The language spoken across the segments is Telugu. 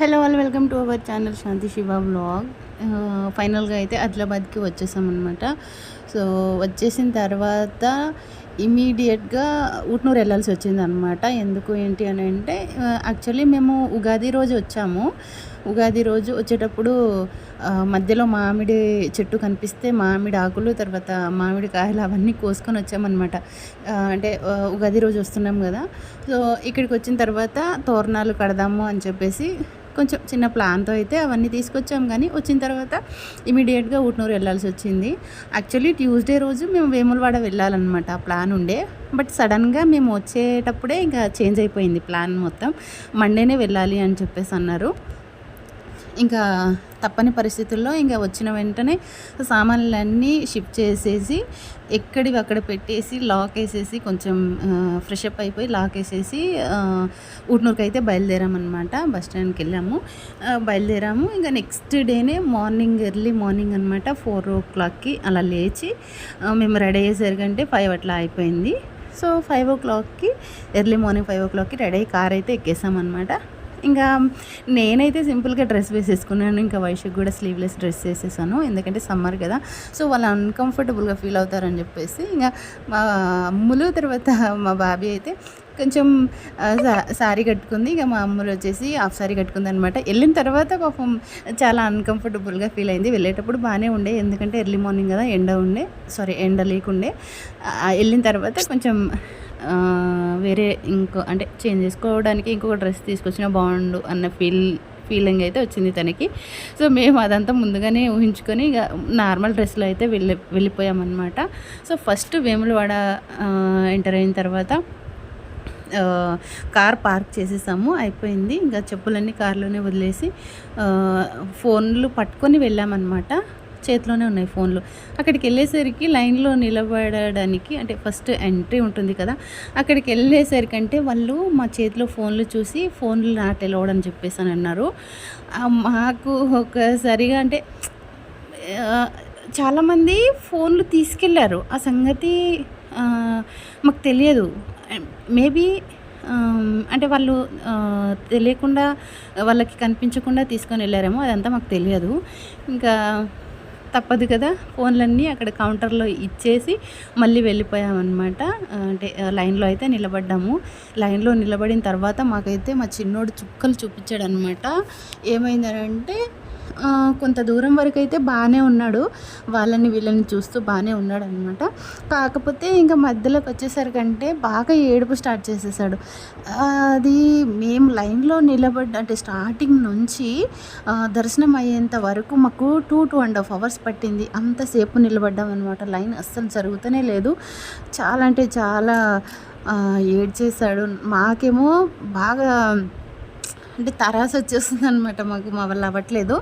Hello all welcome to our channel Shanti Shiva blog ఫైనల్గా అయితే ఆదిలాబాద్కి వచ్చేసాం అనమాట సో వచ్చేసిన తర్వాత ఇమీడియట్గా ఉట్నూరు వెళ్ళాల్సి వచ్చింది అనమాట ఎందుకు ఏంటి అని అంటే uh, యాక్చువల్లీ మేము ఉగాది రోజు వచ్చాము. ఉగాది రోజు వచ్చేటప్పుడు uh, మధ్యలో మామిడి చెట్టు కనిపిస్తే మామిడి ఆకులు తర్వాత మామిడి కాయలు అవన్నీ కోసుకొని వచ్చామన్నమాట. Uh, అంటే ఉగాది రోజు వస్తున్నాం కదా. సో ఇక్కడికి వచ్చిన తర్వాత తోరణాలు కడదాము అని చెప్పేసి కొంచెం చిన్న ప్లాన్తో అయితే అవన్నీ తీసుకొచ్చాం. కానీ వచ్చిన తర్వాత ఇమీడియట్గా ఊట్నూరు వెళ్ళాల్సి వచ్చింది. యాక్చువల్లీ ట్యూస్డే రోజు మేము వేములవాడ వెళ్ళాలన్నమాట. ఆ ప్లాన్ ఉండే. బట్ సడన్గా మేము వచ్చేటప్పుడే ఇంకా చేంజ్ అయిపోయింది ప్లాన్ మొత్తం. మండేనే వెళ్ళాలి అని చెప్పేసి అన్నారు. ఇంకా తప్పని పరిస్థితుల్లో ఇంకా వచ్చిన వెంటనే సామాన్లన్నీ షిఫ్ట్ చేసేసి ఎక్కడివి అక్కడ పెట్టేసి లాక్ వేసేసి కొంచెం ఫ్రెష్ అప్ అయిపోయి లాక్ వేసేసి ఆ, ఊట్నూరుకి అయితే బయలుదేరామన్నమాట. బస్ స్టాండ్కి వెళ్ళాము బయలుదేరాము. ఇంకా నెక్స్ట్ డేనే మార్నింగ్ ఎర్లీ మార్నింగ్ అనమాట ఫోర్ ఓ క్లాక్కి అలా లేచి మేము రెడీ అయ్యేసరికంటే ఫైవ్ అట్లా అయిపోయింది. సో ఫైవ్ ఓ క్లాక్కి ఎర్లీ మార్నింగ్ ఫైవ్ ఓ క్లాక్కి రెడీ అయ్యి కార్ అయితే ఎక్కేసామన్నమాట. ఇంకా నేనైతే సింపుల్గా డ్రెస్ వేసేసుకున్నాను. ఇంకా వైశ్యకి కూడా స్లీవ్లెస్ డ్రెస్ వేసేసాను. ఎందుకంటే సమ్మర్ కదా. సో వాళ్ళు అన్కంఫర్టబుల్గా ఫీల్ అవుతారని చెప్పేసి ఇంకా మా అమ్ములు తర్వాత మా బాబీ అయితే కొంచెం సా- సారీ కట్టుకుంది. ఇక మా అమ్మలు వచ్చేసి హాఫ్ సారీ కట్టుకుంది అనమాట వెళ్ళిన తర్వాత పాపం చాలా అన్కంఫర్టబుల్గా ఫీల్ అయింది. వెళ్ళేటప్పుడు బాగానే ఉండే. ఎందుకంటే ఎర్లీ మార్నింగ్ కదా ఎండ ఉండే. సారీ ఎండ లేకుండే. వెళ్ళిన తర్వాత కొంచెం వేరే ఇంకో అంటే చేంజ్ చేసుకోవడానికి ఇంకొక డ్రెస్ తీసుకొచ్చినా బాగుండు అన్న ఫీల్ ఫీలింగ్ అయితే వచ్చింది తనకి. సో మేము అదంతా ముందుగానే ఊహించుకొని ఇక నార్మల్ డ్రెస్లో అయితే వెళ్ళి వెళ్ళిపోయామన్నమాట. సో ఫస్ట్ వేములవాడ ఎంటర్ అయిన తర్వాత కార్ పార్క్ చేసేసాము. అయిపోయింది. ఇంకా చెప్పులన్నీ కార్లోనే వదిలేసి ఫోన్లు పట్టుకొని వెళ్ళామన్నమాట. చేతిలోనే ఉన్నాయి ఫోన్లు. అక్కడికి వెళ్ళేసరికి లైన్లో నిలబడడానికి అంటే ఫస్ట్ ఎంట్రీ ఉంటుంది కదా అక్కడికి వెళ్ళేసరికి అంటే వాళ్ళు మా చేతిలో ఫోన్లు చూసి ఫోన్లు నాట్ ఎలవడ్ చెప్పేసి అని అన్నారు. మాకు ఒకసారిగా అంటే చాలామంది ఫోన్లు తీసుకెళ్ళారు ఆ సంగతి మాకు తెలియదు. మేబీ అంటే వాళ్ళు తెలియకుండా వాళ్ళకి కనిపించకుండా తీసుకొని వెళ్ళారేమో అదంతా మాకు తెలియదు. ఇంకా తప్పదు కదా. ఫోన్లన్నీ అక్కడ కౌంటర్లో ఇచ్చేసి మళ్ళీ వెళ్ళిపోయామన్నమాట. అంటే లైన్లో అయితే నిలబడ్డాము. లైన్లో నిలబడిన తర్వాత మాకైతే మా చిన్నోడు చుక్కలు చూపించాడు అనమాట ఏమైందనంటే కొంత దూరం వరకు అయితే బాగానే ఉన్నాడు. వాళ్ళని వీళ్ళని చూస్తూ బాగానే ఉన్నాడు అనమాట కాకపోతే ఇంకా మధ్యలోకి వచ్చేసరికంటే బాగా ఏడుపు స్టార్ట్ చేసేసాడు. అది మేము లైన్లో నిలబడ్డ అంటే స్టార్టింగ్ నుంచి దర్శనం అయ్యేంత వరకు మాకు two two and half hours పట్టింది. అంతసేపు నిలబడ్డాం అనమాట లైన్ అస్సలు జరుగుతూనే లేదు. చాలా అంటే చాలా ఏడ్చేశాడు. మాకేమో బాగా అంటే తరాసు వచ్చేస్తుంది అనమాట మాకు మా వాళ్ళు అవ్వట్లేదు.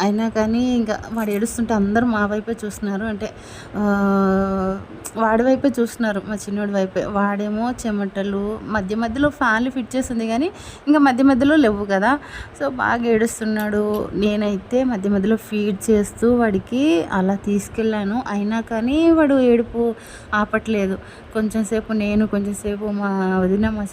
అయినా కానీ ఇంకా వాడు ఏడుస్తుంటే అందరూ మా వైపే చూస్తున్నారు. అంటే వాడి వైపే చూస్తున్నారు మా చిన్నోడి వైపే. వాడేమో చెమటలు మధ్య మధ్యలో ఫ్యాన్లు ఫిట్ చేస్తుంది కానీ ఇంకా మధ్య మధ్యలో లేవు కదా. సో బాగా ఏడుస్తున్నాడు. నేనైతే మధ్య మధ్యలో ఫీడ్ చేస్తూ వాడికి అలా తీసుకెళ్ళాను. అయినా కానీ వాడు ఏడుపు ఆపట్లేదు. కొంచెంసేపు నేను కొంచెంసేపు మా వదిన మా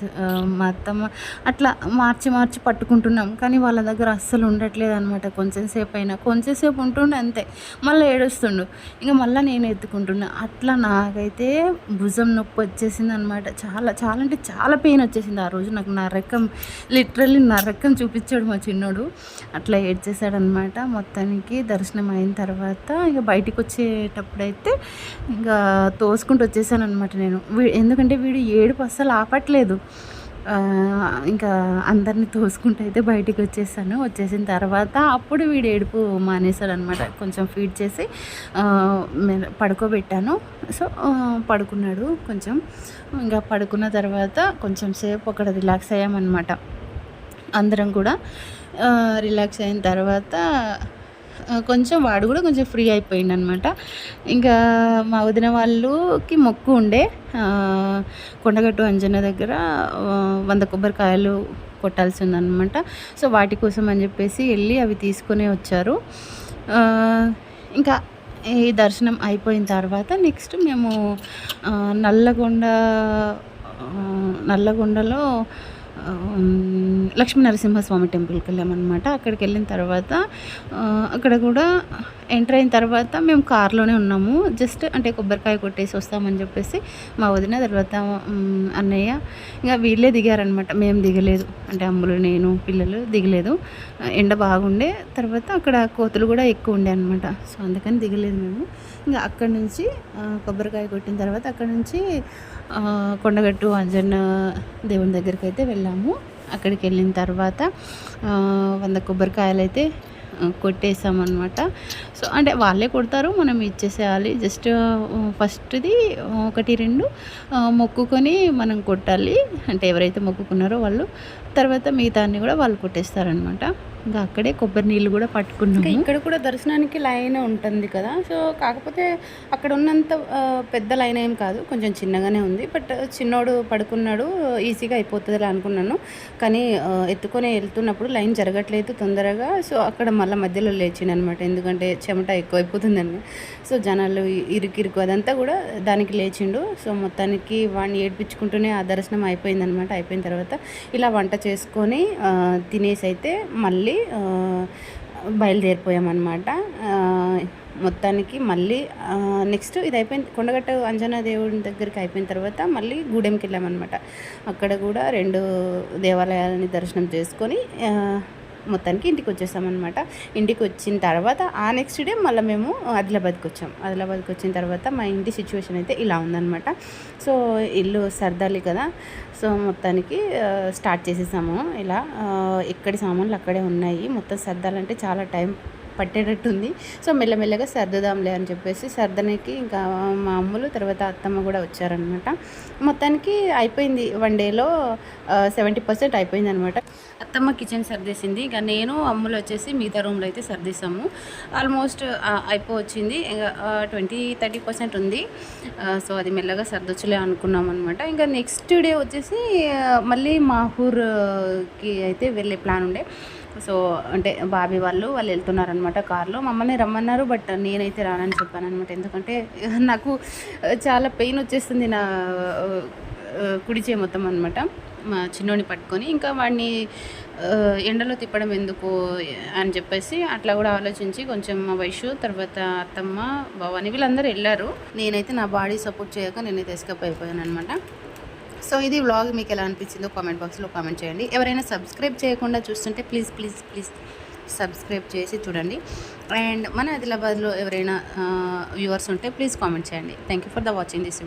మా అత్తమ్మ అట్లా మార్చి మార్చి పట్టుకుంటున్నాం కానీ వాళ్ళ దగ్గర అస్సలు ఉండట్లేదు అనమాట కొంచెం సేపు అయినా. కొంచెం సేపు ఉంటుండే అంతే. మళ్ళీ ఏడుస్తుండు. ఇంకా మళ్ళీ నేను ఎత్తుకుంటున్నా. అట్లా నాకైతే భుజం నొప్పి వచ్చేసింది అనమాట చాలా చాలా అంటే చాలా పెయిన్ వచ్చేసింది ఆ రోజు. నాకు నరకం లిటరల్లీ నరకం చూపించాడు మా చిన్నోడు. అట్లా ఏడ్చేసాడు అనమాట మొత్తానికి దర్శనం అయిన తర్వాత ఇంకా బయటికి వచ్చేటప్పుడైతే ఇంకా తోసుకుంటూ వచ్చేసాను అనమాట నేను. వీ- ఎందుకంటే వీడు ఏడుపు అస్సలు ఆపట్లేదు. ఇంకా అందరిని తోసుకుంటూ అయితే బయటికి వచ్చేసాను. వచ్చేసిన తర్వాత అప్పుడు వీడు ఏడుపు మానేశాడు అనమాట కొంచెం ఫీడ్ చేసి పడుకోబెట్టాను. సో పడుకున్నాడు కొంచెం. ఇంకా పడుకున్న తర్వాత కొంచెం సేపు అక్కడ రిలాక్స్ అయ్యామన్నమాట. అందరం కూడా రిలాక్స్ అయిన తర్వాత కొంచెం వాడు కూడా కొంచెం ఫ్రీ అయిపోయింది అనమాట ఇంకా మా వదిన వాళ్ళకి మొక్కు ఉండే. కొండగట్టు అంజన దగ్గర వంద కొబ్బరికాయలు కొట్టాల్సి ఉందన్నమాట సో వాటి కోసం అని చెప్పేసి వెళ్ళి అవి తీసుకొని వచ్చారు. ఇంకా ఈ దర్శనం అయిపోయిన తర్వాత నెక్స్ట్ మేము నల్లగొండ నల్లగొండలో లక్ష్మీ నరసింహస్వామి టెంపుల్కి వెళ్ళామన్నమాట. అక్కడికి వెళ్ళిన తర్వాత అక్కడ కూడా ఎంటర్ అయిన తర్వాత మేము కార్లోనే ఉన్నాము. జస్ట్ అంటే కొబ్బరికాయ కొట్టేసి వస్తామని చెప్పేసి మా వదిన తర్వాత అన్నయ్య ఇంకా వీళ్ళే దిగారనమాట మేము దిగలేదు. అంటే అమ్ములు నేను పిల్లలు దిగలేదు. ఎండ బాగుండే. తర్వాత అక్కడ కోతులు కూడా ఎక్కువ ఉండే అనమాట సో అందుకని దిగలేదు మేము. ఇంకా అక్కడి నుంచి కొబ్బరికాయ కొట్టిన తర్వాత అక్కడ నుంచి కొండగట్టు అంజన్న దేవుని దగ్గరికి అయితే వెళ్ళాము అక్కడికి వెళ్ళిన తర్వాత వంద కొబ్బరికాయలు అయితే కొట్టేసామన్నమాట. సో అంటే వాళ్ళే కొడతారు మనం ఇచ్చేసేయాలి. జస్ట్ ఫస్ట్ది ఒకటి రెండు మొక్కుకొని మనం కొట్టాలి. అంటే ఎవరైతే మొక్కుకున్నారో వాళ్ళు తర్వాత మిగతాన్ని కూడా వాళ్ళు కొట్టేస్తారనమాట ఇంకా అక్కడే కొబ్బరి నీళ్ళు కూడా పట్టుకున్నాము. ఇక్కడ కూడా దర్శనానికి లైన్ ఉంటుంది కదా. సో కాకపోతే అక్కడ ఉన్నంత పెద్ద లైన్ ఏం కాదు. కొంచెం చిన్నగానే ఉంది. బట్ చిన్నోడు పడుకున్నాడు. ఈజీగా అయిపోతుంది అనుకున్నాను. కానీ ఎత్తుకొని వెళ్తున్నప్పుడు లైన్ జరగట్లేదు తొందరగా. సో అక్కడ మళ్ళీ మధ్యలో లేచింది అనమాట ఎందుకంటే చెమట ఎక్కువ అయిపోతుందని సో జనాలు ఇరుకు ఇరుకు అదంతా కూడా దానికి లేచిండు. సో మొత్తానికి వాడిని ఏడ్పించుకుంటూనే ఆ దర్శనం అయిపోయిందనమాట. అయిపోయిన తర్వాత ఇలా వంట చేసుకొని తినేసి అయితే మళ్ళీ బయలుదేరిపోయామన్నమాట. మొత్తానికి మళ్ళీ నెక్స్ట్ ఇది అయిపోయిన కొండగట్ట అంజనా దేవుడి దగ్గరికి అయిపోయిన తర్వాత మళ్ళీ గూడెంకి వెళ్ళామన్నమాట. అక్కడ కూడా రెండు దేవాలయాలని దర్శనం చేసుకొని మొత్తానికి ఇంటికి వచ్చేసామన్నమాట. ఇంటికి వచ్చిన తర్వాత ఆ నెక్స్ట్ డే మళ్ళీ మేము ఆదిలాబాద్కి వచ్చాం. ఆదిలాబాద్కి వచ్చిన తర్వాత మా ఇంటి సిచ్యువేషన్ అయితే ఇలా ఉందన్నమాట. సో ఇల్లు సర్దాలి కదా. సో మొత్తానికి స్టార్ట్ చేసేసాము. ఇలా ఎక్కడి సామాన్లు అక్కడే ఉన్నాయి. మొత్తం సర్దాలంటే చాలా టైం పట్టేటట్టుంది. సో మెల్లమెల్లగా సర్దుదాంలే అని చెప్పేసి సర్దనికి ఇంకా మా అమ్ములు తర్వాత అత్తమ్మ కూడా వచ్చారనమాట మొత్తానికి అయిపోయింది వన్ డేలో సెవెంటీ పర్సెంట్ అయిపోయింది అనమాట అత్తమ్మ కిచెన్ సర్దేసింది. ఇంకా నేను అమ్ములు వచ్చేసి మిగతా రూమ్లో అయితే సర్దేశాము ఆల్మోస్ట్ అయిపోవచ్చింది. ఇంకా ట్వంటీ థర్టీ పర్సెంట్ ఉంది. సో అది మెల్లగా సర్దొచ్చులే అనుకున్నాం అనమాట ఇంకా నెక్స్ట్ డే వచ్చేసి మళ్ళీ మళ్ళీ మాహూర్కి అయితే వెళ్ళే ప్లాన్ ఉండే. సో అంటే బాబీ వాళ్ళు వాళ్ళు వెళ్తున్నారనమాట కార్లో. మమ్మల్ని రమ్మన్నారు బట్ నేనైతే రానని చెప్పాను అనమాట ఎందుకంటే నాకు చాలా పెయిన్ వచ్చేస్తుంది నా కుడిచే మొత్తం అనమాట మా చిన్నోని పట్టుకొని ఇంకా వాడిని ఎండలో తిప్పడం ఎందుకు అని చెప్పేసి అట్లా కూడా ఆలోచించి కొంచెం మా వయసు తర్వాత అత్తమ్మ భవాని వీళ్ళందరూ వెళ్ళారు. నేనైతే నా బాడీ సపోర్ట్ చేయక నేనైతే ఎస్కేప్ అయిపోయాను అనమాట సో ఇది వ్లాగ్ మీకు ఎలా అనిపించిందో కామెంట్ బాక్స్లో కామెంట్ చేయండి. ఎవరైనా సబ్స్క్రైబ్ చేయకుండా చూస్తుంటే ప్లీజ్ ప్లీజ్ ప్లీజ్ సబ్స్క్రైబ్ చేసి చూడండి. అండ్ మన ఆదిలాబాద్లో ఎవరైనా వ్యూవర్స్ ఉంటే ప్లీజ్ కామెంట్ చేయండి. Thank you for the watching this